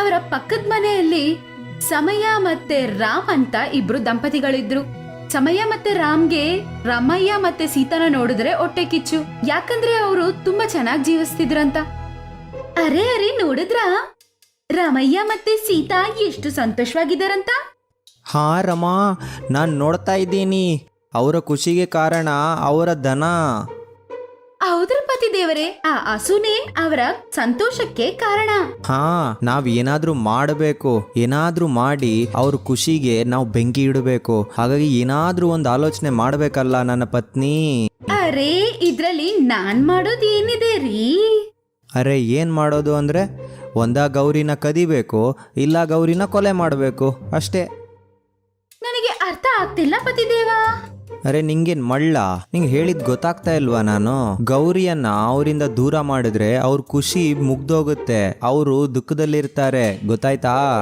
ಅವರ ಪಕ್ಕದ ಮನೆಯಲ್ಲಿ ಸಮಯ ಮತ್ತೆ ರಾಮ್ ಅಂತ ಇಬ್ರು ದಂಪತಿಗಳಿದ್ರು. ಸಮಯ ಮತ್ತೆ ರಾಮ್ಗೆ ರಾಮಯ್ಯ ಮತ್ತೆ ಸೀತಾನ ನೋಡಿದ್ರೆ ಹೊಟ್ಟೆ ಕಿಚ್ಚು. ಯಾಕಂದ್ರೆ ಅವರು ತುಂಬಾ ಚೆನ್ನಾಗಿ ಜೀವಿಸ್ತಿದ್ರಂತ. ಅರೆ ಅರೆ, ನೋಡಿದ್ರಾ? ರಾಮಯ್ಯ ಮತ್ತೆ ಸೀತಾ ಎಷ್ಟು ಸಂತೋಷವಾಗಿದ್ದಾರಂತ? ಹಾ ರಮಾ, ನಾನು ನೋಡ್ತಾ ಇದ್ದೀನಿ. ಅವರ ಖುಷಿಗೆ ಕಾರಣ ಅವರ ದನ ಹೌದ್ರ ಪತಿ ದೇವರೇ ಆ ಹಸುನೇ ಅವರ ಸಂತೋಷಕ್ಕೆ ಕಾರಣ. ಹಾ ನಾವ್ ಏನಾದ್ರೂ ಮಾಡಬೇಕು ಏನಾದ್ರೂ ಮಾಡಿ ಅವ್ರ ಖುಷಿಗೆ ನಾವು ಬೆಂಕಿ ಇಡಬೇಕು. ಹಾಗಾಗಿ ಏನಾದ್ರೂ ಒಂದು ಆಲೋಚನೆ ಮಾಡ್ಬೇಕಲ್ಲ ನನ್ನ ಪತ್ನಿ. ಅರೆ ಇದ್ರಲ್ಲಿ ನಾನ್ ಮಾಡೋದ್ ಏನಿದೆ ರೀ? ಅರೆ ಏನ್ ಮಾಡೋದು ಅಂದ್ರೆ ಒಂದ ಗೌರಿನ ಕದಿಬೇಕು ಇಲ್ಲ ಗೌರಿನ ಕೊಲೆ ಮಾಡಬೇಕು ಅಷ್ಟೇ. ನನಗೆ ಅರ್ಥ ಆಗ್ತಿಲ್ಲ ಪತಿದೇವ. ಅರೆ, ನಿಂಗೇನ್ ಮಳ್ಳ? ನಿಂಗೆ ಹೇಳಿದ್ ಗೊತ್ತಾಗ್ತಾ ಇಲ್ವಾ ನಾನು? ಗೌರಿಯನ್ನ ಅವರಿಂದ ದೂರ ಮಾಡಿದ್ರೆ ಅವ್ರ ಖುಷಿ ಮುಗ್ದೋಗುತ್ತೆ. ಅವರು ದುಃಖದಲ್ಲಿರ್ತಾರೆ. ಗೊತ್ತಾಯ್ತಾ?